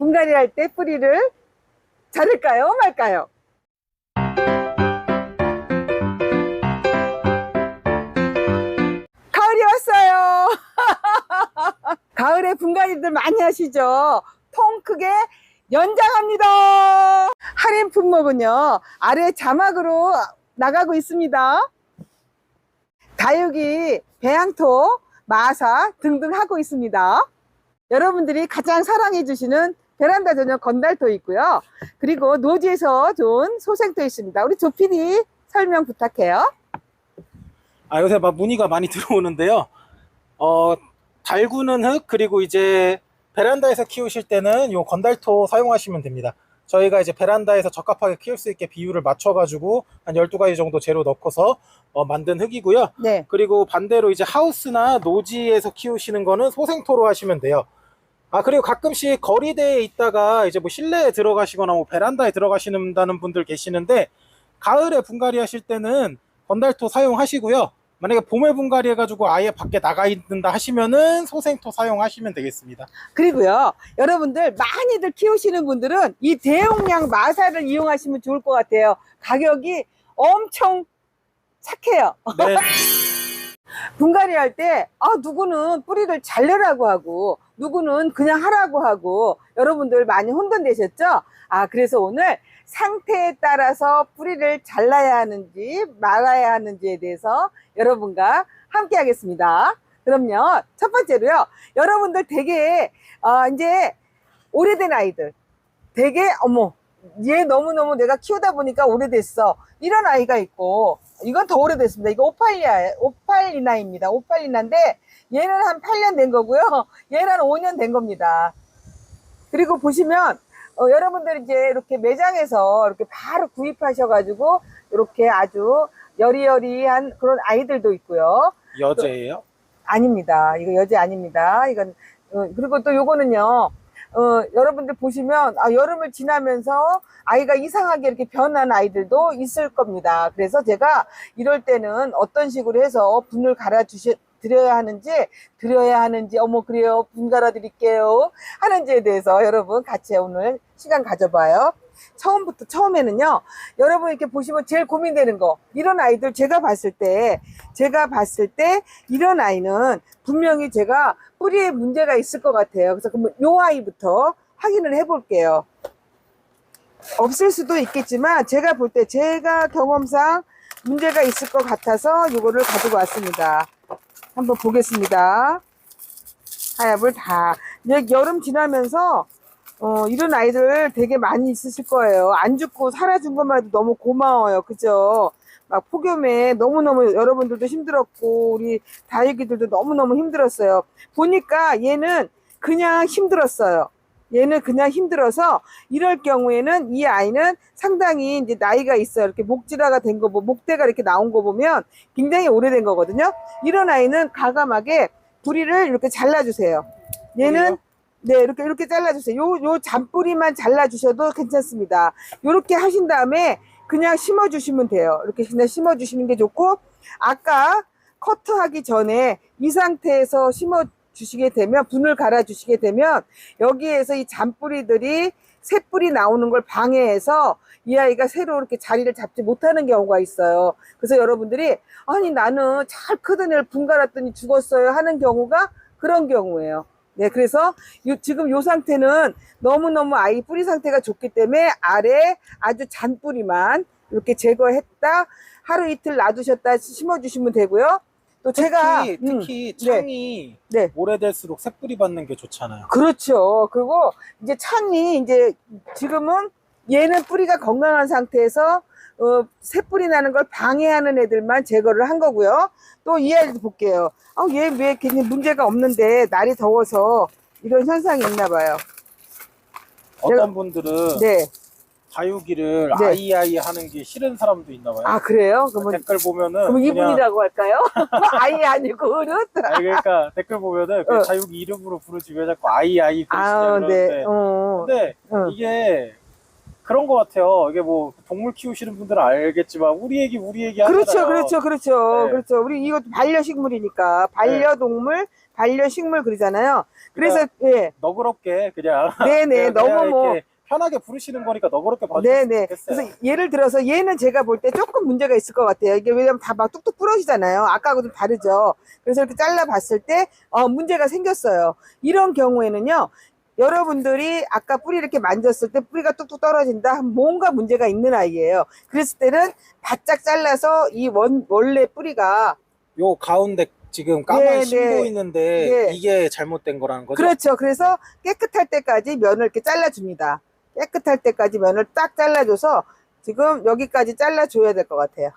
분갈이 할 때 뿌리를 자를까요? 말까요? 가을이 왔어요. 가을에 분갈이들 많이 하시죠? 통 크게 연장합니다. 할인 품목은요, 아래 자막으로 나가고 있습니다. 다육이, 배양토, 마사 등등 하고 있습니다. 여러분들이 가장 사랑해 주시는 베란다 전용 건달토 있고요. 그리고 노지에서 좋은 소생토 있습니다. 우리 조피디 설명 부탁해요. 아, 요새 막 문의가 많이 들어오는데요. 어, 달구는 흙, 그리고 이제 베란다에서 키우실 때는 요 건달토 사용하시면 됩니다. 저희가 이제 베란다에서 적합하게 키울 수 있게 비율을 맞춰가지고 한 12가지 정도 재료 넣고서 어, 만든 흙이고요. 네. 그리고 반대로 이제 하우스나 노지에서 키우시는 거는 소생토로 하시면 돼요. 아, 그리고 가끔씩 거리대에 있다가 이제 뭐 실내에 들어가시거나 뭐 베란다에 들어가시는다는 분들 계시는데 가을에 분갈이 하실 때는 건달토 사용하시고요. 만약에 봄에 분갈이 해가지고 아예 밖에 나가 있는다 하시면은 소생토 사용하시면 되겠습니다. 그리고요, 여러분들 많이들 키우시는 분들은 이 대용량 마사를 이용하시면 좋을 것 같아요. 가격이 엄청 착해요. 네, 분갈이 할 때, 아, 누구는 뿌리를 잘르라고 하고, 누구는 그냥 하라고 하고, 여러분들 많이 혼돈되셨죠? 아, 그래서 오늘 상태에 따라서 뿌리를 잘라야 하는지, 말아야 하는지에 대해서 여러분과 함께 하겠습니다. 그럼요, 첫 번째로요, 여러분들 되게, 어, 이제, 오래된 아이들, 되게, 어머, 얘 너무너무 내가 키우다 보니까 오래됐어. 이런 아이가 있고, 이건 더 오래됐습니다. 이거 오팔리아, 오팔리나입니다. 오팔리나인데, 얘는 한 8년 된 거고요. 얘는 한 5년 된 겁니다. 그리고 보시면, 어, 여러분들 이제 이렇게 매장에서 이렇게 바로 구입하셔가지고, 이렇게 아주 여리여리한 그런 아이들도 있고요. 여제예요. 아닙니다. 이거 여제 아닙니다. 이건 어, 그리고 또 요거는요. 어, 여러분들 보시면 아, 여름을 지나면서 아이가 이상하게 이렇게 변한 아이들도 있을 겁니다. 그래서 제가 이럴 때는 어떤 식으로 해서 분을 갈아 주셔 드려야 하는지 드려야 하는지 어머 그래요 분 갈아 드릴게요 하는지에 대해서 여러분 같이 오늘 시간 가져봐요. 처음부터 처음에는요 여러분 이렇게 보시면 제일 고민되는 거 이런 아이들 제가 봤을 때 제가 봤을 때 이런 아이는 분명히 제가 뿌리에 문제가 있을 것 같아요. 그래서 그러면 요 아이부터 확인을 해 볼게요. 없을 수도 있겠지만 제가 볼 때 제가 경험상 문제가 있을 것 같아서 이거를 가지고 왔습니다. 한번 보겠습니다. 하엽을 다. 여름 지나면서 어, 이런 아이들 되게 많이 있으실 거예요. 안 죽고 살아준 것만 해도 너무 고마워요. 그죠? 막 폭염에 너무너무 여러분들도 힘들었고, 우리 다육이들도 너무너무 힘들었어요. 보니까 얘는 그냥 힘들었어요. 얘는 그냥 힘들어서 이럴 경우에는 이 아이는 상당히 이제 나이가 있어요. 이렇게 목질화가 된 거, 뭐 목대가 이렇게 나온 거 보면 굉장히 오래된 거거든요. 이런 아이는 가감하게 부리를 이렇게 잘라주세요. 얘는? 네, 이렇게, 이렇게 잘라주세요. 요, 요 잔뿌리만 잘라주셔도 괜찮습니다. 요렇게 하신 다음에 그냥 심어주시면 돼요. 이렇게 그냥 심어주시는 게 좋고, 아까 커트하기 전에 이 상태에서 심어주시게 되면, 분을 갈아주시게 되면, 여기에서 이 잔뿌리들이 새뿌리 나오는 걸 방해해서 이 아이가 새로 이렇게 자리를 잡지 못하는 경우가 있어요. 그래서 여러분들이, 아니, 나는 잘 크던 애를 분 갈았더니 죽었어요. 하는 경우가 그런 경우예요. 네, 그래서 요- 지금 요 상태는 너무너무 아이 뿌리 상태가 좋기 때문에 아래 아주 잔뿌리만 이렇게 제거했다 하루 이틀 놔두셨다 심어주시면 되고요. 또 제가 특히, 음, 특히 네. 창이 네. 오래될수록 새뿌리 받는 게 좋잖아요. 그렇죠. 그리고 이제 창이 이제 지금은 얘는 뿌리가 건강한 상태에서 어, 새뿌리 나는 걸 방해하는 애들만 제거를 한 거고요. 또 이 아이도 볼게요. 어, 얘왜 괜히 문제가 없는데 날이 더워서 이런 현상이 있나 봐요. 어떤 분들은 네. 다육이를 네. 아이아이 하는 게 싫은 사람도 있나 봐요. 아 그래요? 그러면 댓글 보면은 그럼 이분이라고 할까요? 아이 아니고 어른? 아니 그러니까 댓글 보면은 그 어. 다육이 이름으로 부르지 왜 자꾸 아이아이 아, 그러시냐 그러는데 네. 어. 근데 어. 이게 그런 것 같아요. 이게 뭐 동물 키우시는 분들은 알겠지만 우리 얘기 우리 얘기 하잖아요. 그렇죠, 그렇죠, 그렇죠, 네. 그렇죠. 우리 이것도 반려식물이니까 반려동물, 반려식물 그러잖아요. 그래서 예, 너그럽게 그냥 네네, 그냥 너무 뭐 이렇게 편하게 부르시는 거니까 너그럽게 봐주셨으면 네네. 좋겠어요. 그래서 예를 들어서 얘는 제가 볼 때 조금 문제가 있을 것 같아요. 이게 왜냐면 다 막 뚝뚝 부러지잖아요. 아까하고 좀 다르죠. 그래서 이렇게 잘라봤을 때, 어, 문제가 생겼어요. 이런 경우에는요, 여러분들이 아까 뿌리 이렇게 만졌을 때 뿌리가 뚝뚝 떨어진다? 뭔가 문제가 있는 아이예요. 그랬을 때는 바짝 잘라서 이 원, 원래 뿌리가 요 가운데 지금 까만 네, 심 네. 보이는데 네. 이게 잘못된 거라는 거죠? 그렇죠. 그래서 깨끗할 때까지 면을 이렇게 잘라줍니다. 깨끗할 때까지 면을 딱 잘라줘서 지금 여기까지 잘라줘야 될 것 같아요.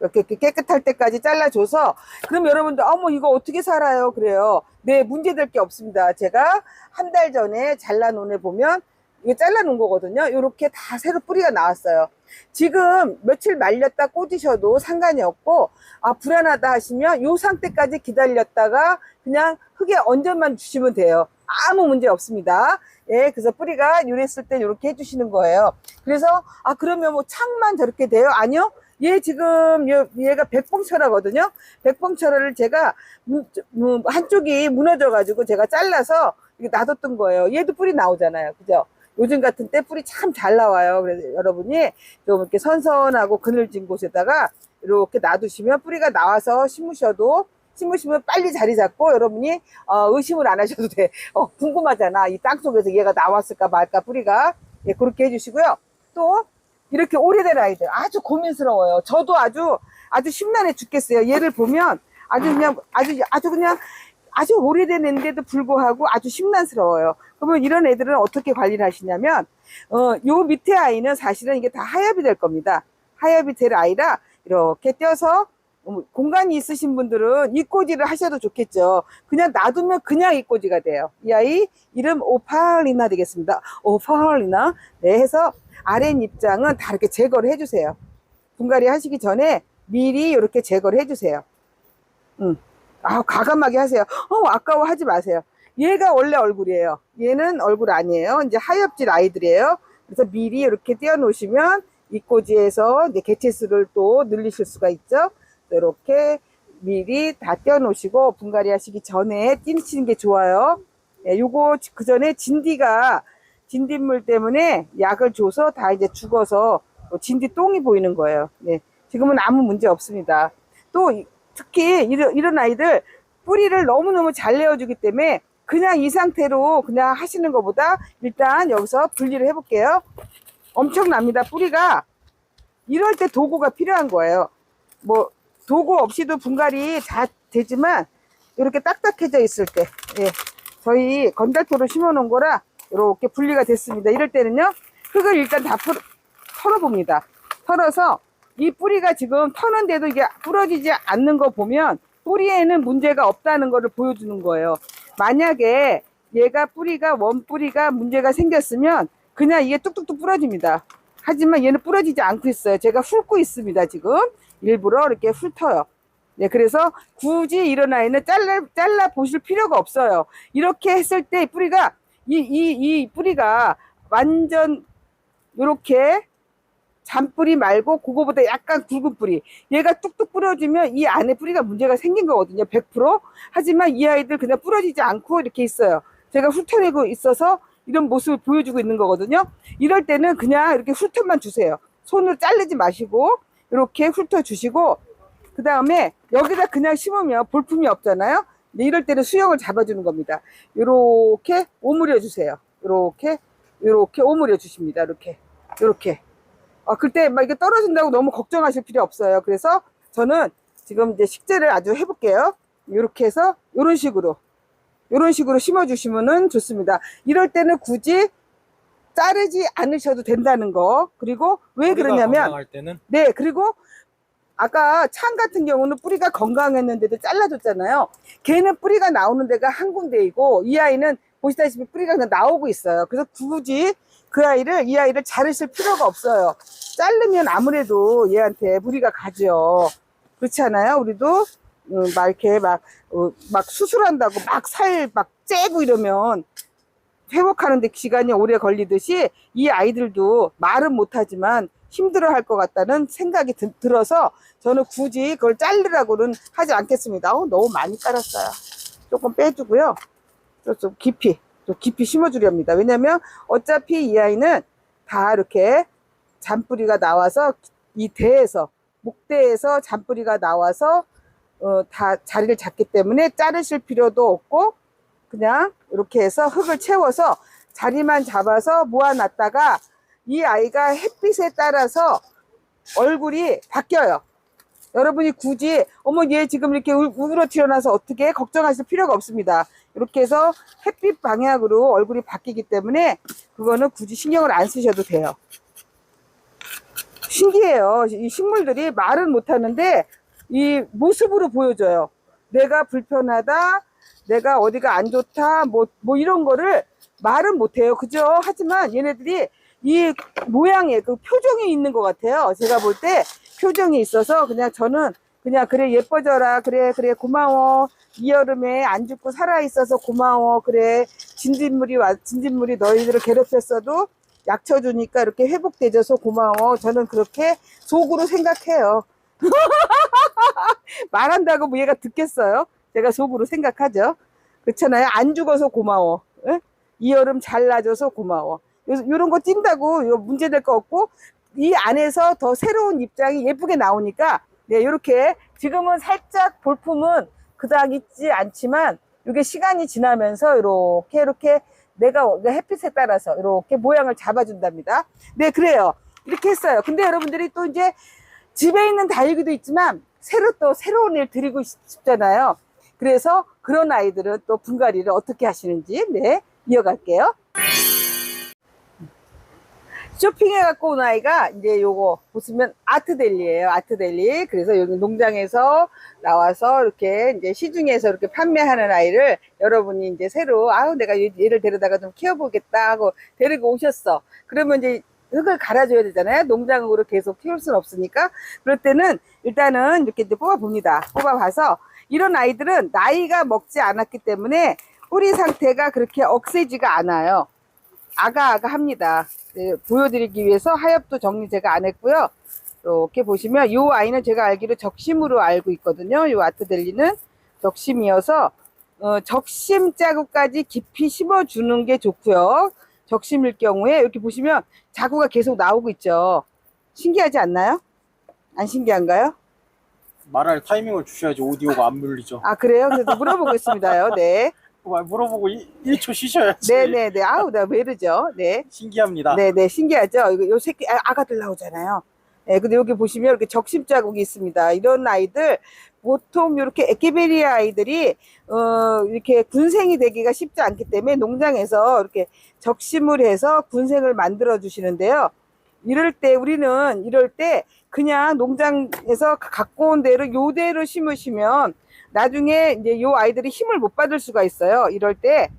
이렇게 깨끗할 때까지 잘라줘서 그럼 여러분들 어머 이거 어떻게 살아요? 그래요. 네 문제될 게 없습니다. 제가 한 달 전에 잘라놓은 애 보면 이거 잘라놓은 거거든요. 이렇게 다 새로 뿌리가 나왔어요. 지금 며칠 말렸다 꽂으셔도 상관이 없고 아 불안하다 하시면 요 상태까지 기다렸다가 그냥 흙에 얹어만 주시면 돼요. 아무 문제 없습니다. 예, 그래서 뿌리가 요랬을 때 이렇게 해주시는 거예요. 그래서 아 그러면 뭐 창만 저렇게 돼요? 아니요. 얘 지금 얘- 얘가 백봉철하거든요. 백봉철을 제가 한쪽이 무너져가지고 제가 잘라서 이렇게 놔뒀던 거예요. 얘도 뿌리 나오잖아요. 그죠? 요즘 같은 때 뿌리 참 잘 나와요. 그래서 여러분이 좀 이렇게 선선하고 그늘진 곳에다가 이렇게 놔두시면 뿌리가 나와서 심으셔도 심으시면 빨리 자리 잡고 여러분이 어, 의심을 안 하셔도 돼. 어, 궁금하잖아. 이 땅 속에서 얘가 나왔을까 말까 뿌리가. 예, 그렇게 해주시고요. 또 이렇게 오래된 아이들 아주 고민스러워요. 저도 아주 아주 심란해 죽겠어요. 얘를 보면 아주 그냥 아주 아주 그냥 아주 오래된 애인데도 불구하고 아주 심란스러워요. 그러면 이런 애들은 어떻게 관리를 하시냐면 어, 요 밑에 아이는 사실은 이게 다 하엽이 될 겁니다. 하엽이 될 아이라 이렇게 떼어서 어, 공간이 있으신 분들은 이꼬지를 하셔도 좋겠죠. 그냥 놔두면 그냥 이꼬지가 돼요. 이 아이 이름 오팔리나 되겠습니다. 오팔리나. 네, 해서 아랫 입장은 다 이렇게 제거를 해주세요. 분갈이 하시기 전에 미리 이렇게 제거를 해주세요. 음. 아, 과감하게 하세요. 어, 아까워 하지 마세요. 얘가 원래 얼굴이에요. 얘는 얼굴 아니에요. 이제 하엽질 아이들이에요. 그래서 미리 이렇게 띄워놓으시면 이 꼬지에서 이제 개체수를 또 늘리실 수가 있죠. 이렇게 미리 다 띄워놓으시고 분갈이 하시기 전에 띄시는 게 좋아요. 예, 요거 그 전에 진디가 진딧물 때문에 약을 줘서 다 이제 죽어서 진디 똥이 보이는 거예요. 네, 지금은 아무 문제 없습니다. 또 이- 특히 이런, 이런 아이들 뿌리를 너무너무 잘 내어주기 때문에 그냥 이 상태로 그냥 하시는 것보다 일단 여기서 분리를 해볼게요. 엄청납니다. 뿌리가 이럴 때 도구가 필요한 거예요. 뭐 도구 없이도 분갈이 다 되지만 이렇게 딱딱해져 있을 때 예, 저희 건달토로 심어 놓은 거라 이렇게 분리가 됐습니다. 이럴 때는요 흙을 일단 다 풀, 털어봅니다. 털어서 이 뿌리가 지금 터는데도 이게 부러지지 않는 거 보면 뿌리에는 문제가 없다는 거를 보여주는 거예요. 만약에 얘가 뿌리가 원 뿌리가 문제가 생겼으면 그냥 이게 뚝뚝뚝 부러집니다. 하지만 얘는 부러지지 않고 있어요. 제가 훑고 있습니다. 지금 일부러 이렇게 훑어요. 네, 그래서 굳이 이런 아이는 잘라, 잘라 보실 필요가 없어요. 이렇게 했을 때 뿌리가, 이, 이, 이 뿌리가 완전 요렇게 잔뿌리 말고 그거보다 약간 굵은 뿌리. 얘가 뚝뚝 부러지면 이 안에 뿌리가 문제가 생긴 거거든요. 100%. 하지만 이 아이들 그냥 부러지지 않고 이렇게 있어요. 제가 훑어내고 있어서 이런 모습을 보여주고 있는 거거든요. 이럴 때는 그냥 이렇게 훑어만 주세요. 손으로 자르지 마시고 이렇게 훑어 주시고 그 다음에 여기다 그냥 심으면 볼품이 없잖아요. 근데 이럴 때는 수영을 잡아주는 겁니다. 이렇게 오므려 주세요. 이렇게 이렇게 오므려 주십니다. 이렇게 이렇게. 아 그때 막 이게 떨어진다고 너무 걱정하실 필요 없어요. 그래서 저는 지금 이제 식재를 아주 해볼게요. 이렇게 해서 이런 식으로 이런 식으로 심어주시면은 좋습니다. 이럴 때는 굳이 자르지 않으셔도 된다는 거. 그리고 왜 그러냐면 네, 그리고 아까 창 같은 경우는 뿌리가 건강했는데도 잘라줬잖아요. 걔는 뿌리가 나오는 데가 한 군데이고 이 아이는 보시다시피 뿌리가 그냥 나오고 있어요. 그래서 굳이 그 아이를 이 아이를 자르실 필요가 없어요. 자르면 아무래도 얘한테 무리가 가죠. 그렇지 않아요? 우리도 음, 막 이렇게 막, 어, 막 수술한다고 막 살 막 째고 이러면 회복하는데 시간이 오래 걸리듯이 이 아이들도 말은 못하지만 힘들어 할 것 같다는 생각이 드- 들어서 저는 굳이 그걸 자르라고는 하지 않겠습니다. 어우, 너무 많이 깔았어요. 조금 빼주고요. 좀- 좀 깊이, 좀 깊이 심어주렵니다. 왜냐면 어차피 이 아이는 다 이렇게 잔뿌리가 나와서 이 대에서, 목대에서 잔뿌리가 나와서 어, 다 자리를 잡기 때문에 자르실 필요도 없고 그냥 이렇게 해서 흙을 채워서 자리만 잡아서 모아놨다가 이 아이가 햇빛에 따라서 얼굴이 바뀌어요. 여러분이 굳이 어머 얘 지금 이렇게 우- 우그러뜨려 놔서 어떻게 걱정하실 필요가 없습니다. 이렇게 해서 햇빛 방향으로 얼굴이 바뀌기 때문에 그거는 굳이 신경을 안 쓰셔도 돼요. 신기해요. 이 식물들이 말은 못하는데 이 모습으로 보여줘요. 내가 불편하다, 내가 어디가 안 좋다, 뭐, 뭐 이런 거를 말은 못해요. 그죠? 하지만 얘네들이 이 모양에 그 표정이 있는 것 같아요. 제가 볼 때 표정이 있어서 그냥 저는 그냥 그래 예뻐져라. 그래, 그래, 고마워. 이 여름에 안 죽고 살아 있어서 고마워. 그래, 진딧물이 와, 진딧물이 너희들을 괴롭혔어도 약쳐 주니까 이렇게 회복되져서 고마워. 저는 그렇게 속으로 생각해요. 말한다고 뭐 얘가 듣겠어요? 제가 속으로 생각하죠. 그렇잖아요. 안 죽어서 고마워. 예? 이 여름 잘 나줘서 고마워. 이런 거 찐다고 이거 문제 될 거 없고 이 안에서 더 새로운 입장이 예쁘게 나오니까 네 이렇게 지금은 살짝 볼품은 그닥 있지 않지만 이게 시간이 지나면서 이렇게 이렇게 내가 햇빛에 따라서 이렇게 모양을 잡아준답니다. 네 그래요. 이렇게 했어요. 근데 여러분들이 또 이제 집에 있는 다육이도 있지만 새로 또 새로운 일 드리고 싶잖아요. 그래서 그런 아이들은 또 분갈이를 어떻게 하시는지 네 이어갈게요. 쇼핑해 갖고 온 아이가 이제 요거 보시면 아트델리예요. 아트델리. 그래서 여기 농장에서 나와서 이렇게 이제 시중에서 이렇게 판매하는 아이를 여러분이 이제 새로 아우 내가 얘- 얘를 데려다가 좀 키워보겠다 하고 데리고 오셨어. 그러면 이제 흙을 갈아줘야 되잖아요. 농장으로 계속 키울 수는 없으니까. 그럴 때는 일단은 이렇게 이제 뽑아봅니다. 뽑아봐서 이런 아이들은 나이가 먹지 않았기 때문에 뿌리 상태가 그렇게 억세지가 않아요. 아가아가 합니다. 네, 보여드리기 위해서 하엽도 정리 제가 안 했고요. 이렇게 보시면 이 아이는 제가 알기로 적심으로 알고 있거든요. 이 아트델리는 적심이어서 어, 적심 자구까지 깊이 심어주는 게 좋고요. 적심일 경우에 이렇게 보시면 자구가 계속 나오고 있죠. 신기하지 않나요? 안 신기한가요? 말할 타이밍을 주셔야지 오디오가 안 물리죠. 아 그래요? 그래서 물어보겠습니다요. 네, 말 물어보고 1, 초 쉬셔야지. 네, 네, 네. 아우 나 왜 이러죠? 네. 신기합니다. 네, 네, 신기하죠? 이거 요 새끼 아, 아가들 나오잖아요. 네, 근데 여기 보시면 이렇게 적심 자국이 있습니다. 이런 아이들 보통 이렇게 에케베리아 아이들이 어 이렇게 군생이 되기가 쉽지 않기 때문에 농장에서 이렇게 적심을 해서 군생을 만들어 주시는데요. 이럴 때 우리는 이럴 때 그냥 농장에서 갖고 온 대로 요대로 심으시면 나중에 이제 요 아이들이 힘을 못 받을 수가 있어요. 이럴 때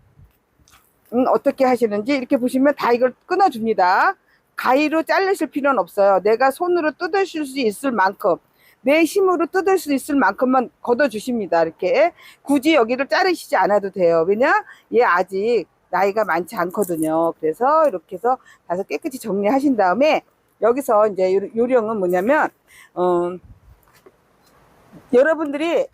음, 어떻게 하시는지 이렇게 보시면 다 이걸 끊어줍니다. 가위로 자르실 필요는 없어요. 내가 손으로 뜯으실 수 있을 만큼 내 힘으로 뜯을 수 있을 만큼만 걷어주십니다. 이렇게 굳이 여기를 자르시지 않아도 돼요. 왜냐? 얘 아직 나이가 많지 않거든요. 그래서 이렇게 해서 다섯 깨끗이 정리하신 다음에 여기서 이제 요- 요령은 뭐냐면 어, 여러분들이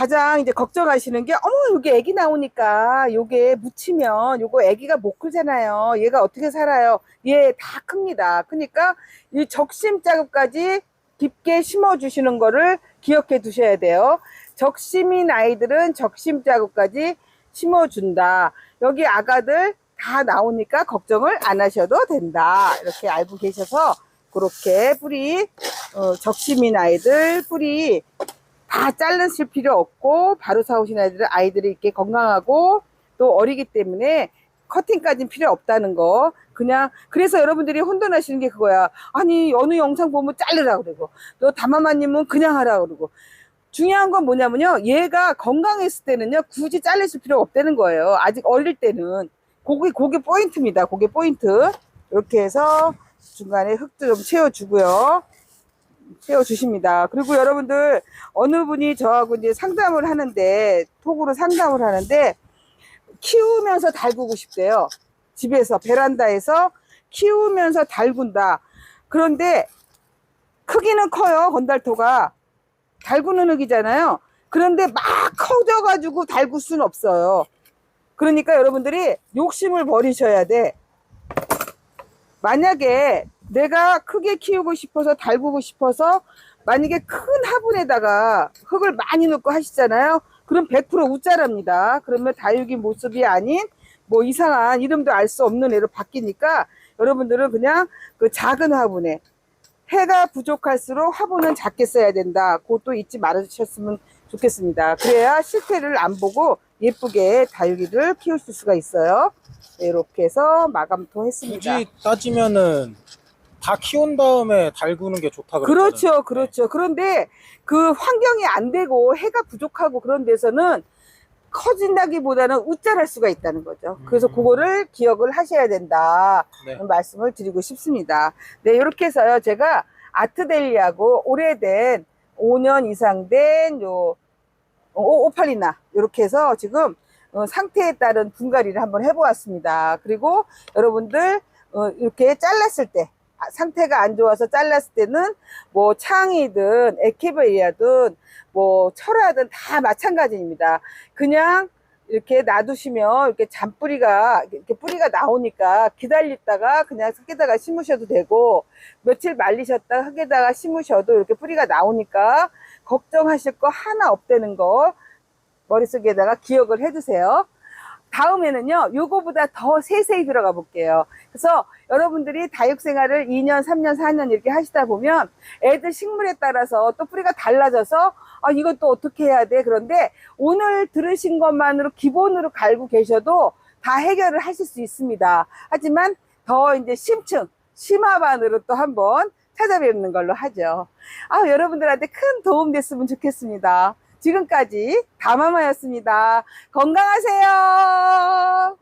가장 이제 걱정하시는 게 어머 여기 애기 나오니까 요게 묻히면 요거 애기가 못 크잖아요. 얘가 어떻게 살아요? 얘 다 큽니다. 그러니까 이 적심 자국까지 깊게 심어 주시는 거를 기억해 두셔야 돼요. 적심인 아이들은 적심 자국까지 심어 준다. 여기 아가들 다 나오니까 걱정을 안 하셔도 된다. 이렇게 알고 계셔서 그렇게 뿌리 어, 적심인 아이들 뿌리 다 자르실 필요 없고 바로 사오신 아이들은 아이들이 이렇게 건강하고 또 어리기 때문에 커팅까지는 필요 없다는 거. 그냥 그래서 여러분들이 혼돈하시는 게 그거야. 아니 어느 영상 보면 자르라 그러고 또 다마마님은 그냥 하라 그러고. 중요한 건 뭐냐면요. 얘가 건강했을 때는요 굳이 자르실 필요 없다는 거예요. 아직 어릴 때는. 그게 그게 포인트입니다. 그게 포인트. 이렇게 해서 중간에 흙도 좀 채워주고요 채워주십니다. 그리고 여러분들 어느 분이 저하고 이제 상담을 하는데 톡으로 상담을 하는데 키우면서 달구고 싶대요. 집에서 베란다에서 키우면서 달군다. 그런데 크기는 커요 건달토가 달구는 흙이잖아요. 그런데 막 커져가지고 달굴 수는 없어요. 그러니까 여러분들이 욕심을 버리셔야 돼. 만약에 내가 크게 키우고 싶어서 달구고 싶어서 만약에 큰 화분에다가 흙을 많이 넣고 하시잖아요. 그럼 100% 우짜랍니다. 그러면 다육이 모습이 아닌 뭐 이상한 이름도 알 수 없는 애로 바뀌니까 여러분들은 그냥 그 작은 화분에 해가 부족할수록 화분은 작게 써야 된다. 그것도 잊지 말아주셨으면 좋겠습니다. 그래야 실패를 안 보고 예쁘게 다육이를 키울 수가 있어요. 네, 이렇게 해서 마감토 했습니다. 굳이 따지면은 다 키운 다음에 달구는 게 좋다 그랬잖아요. 그렇죠, 그렇죠. 그런데 그 환경이 안 되고 해가 부족하고 그런 데서는 커진다기보다는 우짜할 수가 있다는 거죠. 그래서 음. 그거를 기억을 하셔야 된다. 네. 말씀을 드리고 싶습니다. 네, 이렇게 해서요, 제가 아트델리하고 오래된 5년 이상 된 요, 오, 오팔리나, 이렇게 해서 지금 어, 상태에 따른 분갈이를 한번 해보았습니다. 그리고 여러분들, 어, 이렇게 잘랐을 때, 아, 상태가 안 좋아서 잘랐을 때는 뭐 창이든 에케베리아든 뭐 철화든 다 마찬가지입니다. 그냥 이렇게 놔두시면 이렇게 잔뿌리가 이렇게 뿌리가 나오니까 기다리다가 그냥 흙에다가 심으셔도 되고 며칠 말리셨다가 흙에다가 심으셔도 이렇게 뿌리가 나오니까 걱정하실 거 하나 없다는 거 머릿속에다가 기억을 해두세요. 다음에는요, 요거보다 더 세세히 들어가 볼게요. 그래서 여러분들이 다육 생활을 2년, 3년, 4년 이렇게 하시다 보면 애들 식물에 따라서 또 뿌리가 달라져서 아, 이건 또 어떻게 해야 돼? 그런데 오늘 들으신 것만으로 기본으로 갈고 계셔도 다 해결을 하실 수 있습니다. 하지만 더 이제 심층, 심화반으로 또 한번 찾아뵙는 걸로 하죠. 아, 여러분들한테 큰 도움 됐으면 좋겠습니다. 지금까지 다마마였습니다. 건강하세요.